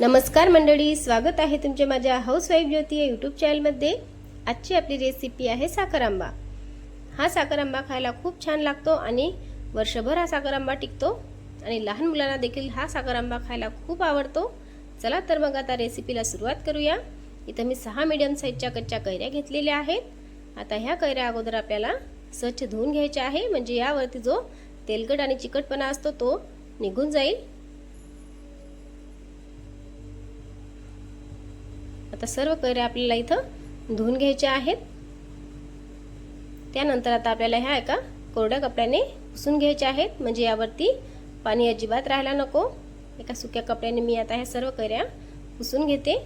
नमस्कार मंडळी स्वागत आहे तुमचे माझ्या हाऊस वाईफ ज्योती या यूट्यूब चॅनलमध्ये आजची आपली रेसिपी आहे साखर आंबा हा साखर आंबा खायला खूप छान लागतो आणि वर्षभर हा साखर आंबा टिकतो. आणि लहान मुलांना देखील हा साखर आंबा खायला खूप आवडतो. चला तर मग आता रेसिपीला सुरुवात करूया. इथं मी सहा मीडियम साईजच्या कच्च्या कैऱ्या घेतलेल्या आहेत. आता ह्या कैऱ्या अगोदर आपल्याला स्वच्छ धुवून घ्यायच्या आहे. म्हणजे यावरती जो तेलकट आणि चिकटपणा असतो तो निघून जाईल. आता सर्व कैऱ्या आपल्याला इथं धुवून घ्यायच्या आहेत. त्यानंतर आता आपल्याला ह्या एका कोरड्या कपड्याने पुसून घ्यायच्या आहेत. म्हणजे यावरती पाणी अजिबात राहायला नको. एका सुक्या कपड्याने मी आता ह्या सर्व कैऱ्या पुसून घेते.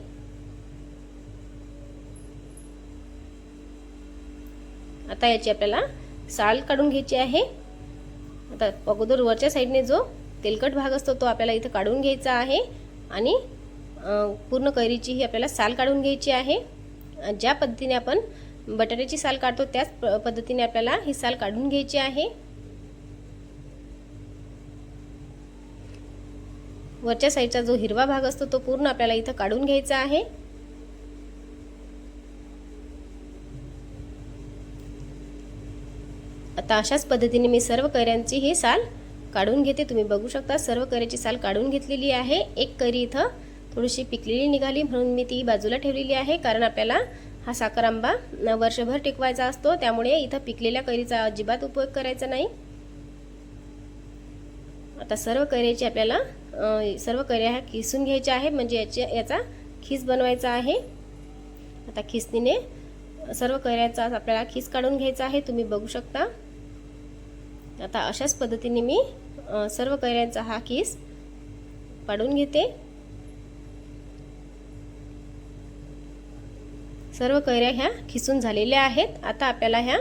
आता याची आपल्याला साल काढून घ्यायची आहे. आता अगोदर वरच्या साईडने जो तेलकट भाग असतो तो आपल्याला इथं काढून घ्यायचा आहे. आणि पूर्ण कैरीची ही आपल्याला साल काढून घ्यायची आहे. ज्या पद्धतीने आपण बटाट्याची साल काढतो त्याच पद्धतीने आपल्याला ही साल काढून घ्यायची आहे. वरच्या साईडचा जो हिरवा भाग असतो तो पूर्ण आपल्याला इथं काढून घ्यायचा आहे. आता अशाच पद्धतीने मी सर्व कैऱ्यांची ही साल काढून घेते. तुम्ही बघू शकता सर्व कैऱ्याची साल काढून घेतलेली आहे. एक कैरी इथं थोडीशी पिकलेली निघाली म्हणून मी ती बाजूला ठेवलेली आहे. कारण आपल्याला हा साखर आंबा वर्षभर टिकवायचा असतो. त्यामुळे इथं पिकलेल्या कैरीचा अजिबात उपयोग करायचा नाही. आता सर्व कैऱ्याची आपल्याला सर्व कैऱ्या ह्या किसून घ्यायच्या आहे म्हणजे याचे याचा खीस बनवायचा आहे. आता खिसणीने सर्व कैऱ्याचा आपल्याला खीस काढून घ्यायचा आहे. तुम्ही बघू शकता. आता अशाच पद्धतीने मी सर्व कैऱ्यांचा हा खीस पाडून घेते. सर्व कैऱ्या ह्या खिसून झालेल्या आहेत. आता आपल्याला ह्या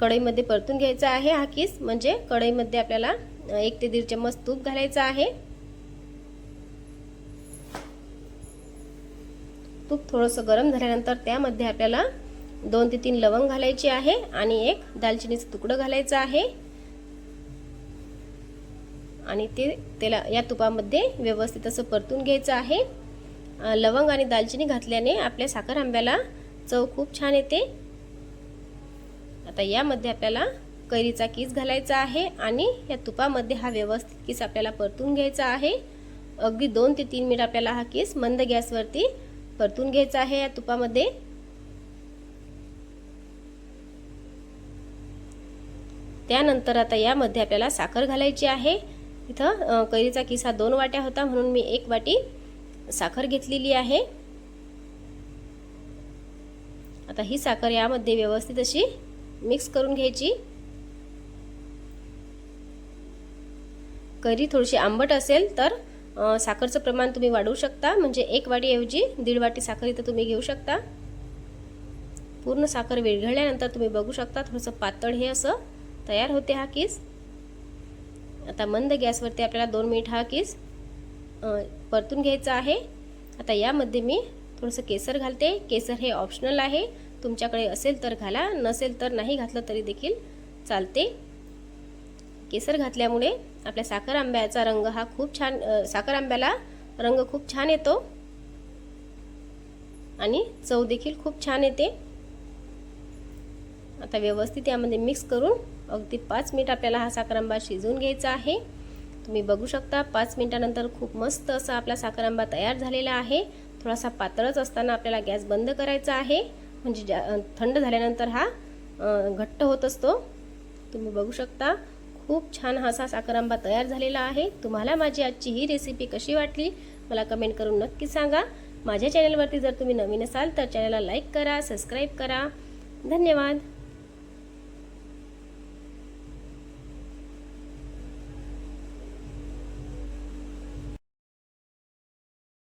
कढईमध्ये परतून घ्यायचा आहे हा किस म्हणजे कढईमध्ये आपल्याला एक ते दीड चम्मच तूप घालायचं आहे. तूप थोडंसं गरम झाल्यानंतर त्यामध्ये आपल्याला दोन ते तीन लवंग घालायची आहे आणि एक दालचिनीचं तुकडं घालायचं आहे. आणि ते त्याला या तुपामध्ये व्यवस्थित असं परतून घ्यायचं आहे. लवंग आणि दालचिनी घातल्याने आपल्या साखर आंब्याला चव खूप छान येते. आता यामध्ये आपल्याला कैरीचा किस घालायचा आहे आणि या तुपामध्ये हा व्यवस्थित किस आपल्याला परतून घ्यायचा आहे. अगदी दोन ते तीन मिनिट आपल्याला हा किस मंद गॅसवरती परतून घ्यायचा आहे या तुपामध्ये. त्यानंतर आता यामध्ये आपल्याला साखर घालायची आहे. इथं कैरीचा हा दोन वाट्या होता म्हणून मी एक वाटी साखर घेतलेली आहे. आता ही साखर यामध्ये व्यवस्थित अशी मिक्स करून घ्यायची. करी थोडीशी आंबट असेल तर साखरचं प्रमाण तुम्ही वाढवू शकता. म्हणजे एक वाटीऐवजी दीड वाटी साखर इथं तुम्ही घेऊ शकता. पूर्ण साखर विरघळल्यानंतर तुम्ही बघू शकता थोडंसं पातळ हे असं तयार होते हा किस. आता मंद गॅसवरती आपल्याला दोन मिनिट हा किस परतून घ्यायचं आहे. आता यामध्ये मी थोडंसं केसर घालते. केसर हे ऑप्शनल आहे. तुमच्याकडे असेल तर घाला. नसेल तर नाही घातलं तरी देखील चालते. केसर घातल्यामुळे आपल्या साखर आंब्याचा रंग हा खूप छान साखर आंब्याला रंग खूप छान येतो. आणि चव देखील खूप छान येते. आता व्यवस्थित यामध्ये मिक्स करून अगदी पाच मिनिट आपल्याला हा साखर आंबा शिजवून घ्यायचा आहे. तुम्ही बघू शकता. पाच मिनटानंतर खूप मस्त असा आपला साखर आंबा तयार झालेला आहे. थोडासा पातळच असताना आपल्याला गॅस बंद करायचा आहे. म्हणजे थंड झाल्यानंतर हा घट्ट होत असतो. तुम्ही बघू शकता. खूप छान हा असा साखर आंबा तयार झालेला आहे. तुम्हाला माझी आजची ही रेसिपी कशी वाटली? मला कमेंट करून नक्की सांगा. माझ्या चॅनलवरती जर तुम्ही नवीन असाल तर चॅनलला लाईक करा सबस्क्राईब करा. धन्यवाद.